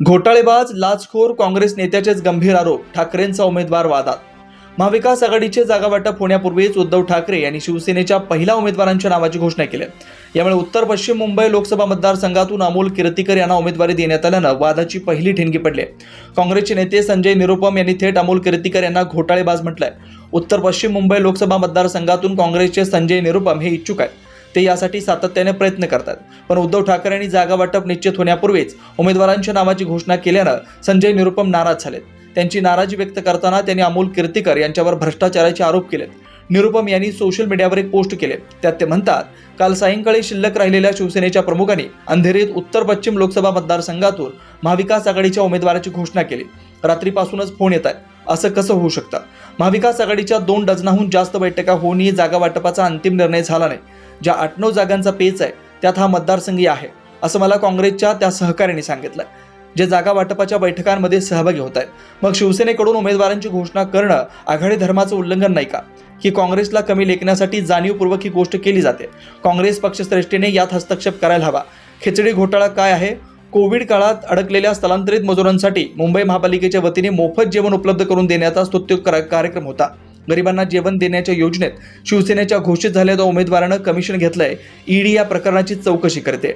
घोटाळेबाज लाचखोर काँग्रेस नेत्याचेच गंभीर आरोप ठाकरेंचा उमेदवार वादात. महाविकास आघाडीचे जागावाटप होण्यापूर्वीच उद्धव ठाकरे यांनी शिवसेनेच्या पहिल्या उमेदवारांच्या नावाची घोषणा केली. यामुळे उत्तर पश्चिम मुंबई लोकसभा मतदारसंघातून अमोल कीर्तीकर यांना उमेदवारी देण्यात आल्यानं वादाची पहिली ठिणगी पडली. काँग्रेसचे नेते संजय निरुपम यांनी थेट अमोल कीर्तीकर यांना घोटाळेबाज म्हटलंय. उत्तर पश्चिम मुंबई लोकसभा मतदारसंघातून काँग्रेसचे संजय निरुपम हे इच्छुक आहेत. ते यासाठी सातत्याने प्रयत्न करतात. पण उद्धव ठाकरे यांनी जागा वाटप निश्चित होण्यापूर्वीच उमेदवारांच्या नावाची घोषणा केल्यानं संजय निरुपम नाराज झालेत. त्यांची नाराजी व्यक्त करताना त्यांनी अमोल कीर्तीकर यांच्यावर भ्रष्टाचाराचे आरोप केलेत. निरुपम यांनी सोशल मीडियावर एक पोस्ट केले त्यात ते म्हणतात काल सायंकाळी शिल्लक राहिलेल्या शिवसेनेच्या प्रमुखांनी अंधेरीत उत्तर पश्चिम लोकसभा मतदारसंघातून महाविकास आघाडीच्या उमेदवाराची घोषणा केली. रात्रीपासूनच फोन येत आहे असं कसं होऊ शकतं? महाविकास आघाडीच्या दोन डझनाहून जास्त बैठका होऊनही जागा वाटपाचा अंतिम निर्णय झाला नाही. ज्या आठ नऊ जागांचा पेच आहे त्यात हा मतदारसंघही आहे असं मला काँग्रेसच्या त्या सहकार्याने सांगितलं. जे जागा वाटपाच्या बैठकांमध्ये सहभागी होत आहेत. मग शिवसेनेकडून उमेदवारांची घोषणा करणं आघाडी धर्माचं उल्लंघन नाही का? की काँग्रेसला कमी लेखण्यासाठी जाणीवपूर्वक ही गोष्ट केली जाते? काँग्रेस पक्षश्रेष्ठीने यात हस्तक्षेप करायला हवा. खिचडी घोटाळा काय आहे? कोविड काळात अडकलेल्या स्थलांतरित मजुरांसाठी मुंबई महापालिकेच्या वतीने मोफत जेवण उपलब्ध करून देण्याचा स्तुत्य कार्यक्रम होता. गरिबांना जेवण देण्याच्या योजनेत शिवसेनेच्या घोषित झालेल्या उमेदवारानं कमिशन घेतलंय. ईडी या प्रकरणाची चौकशी करते.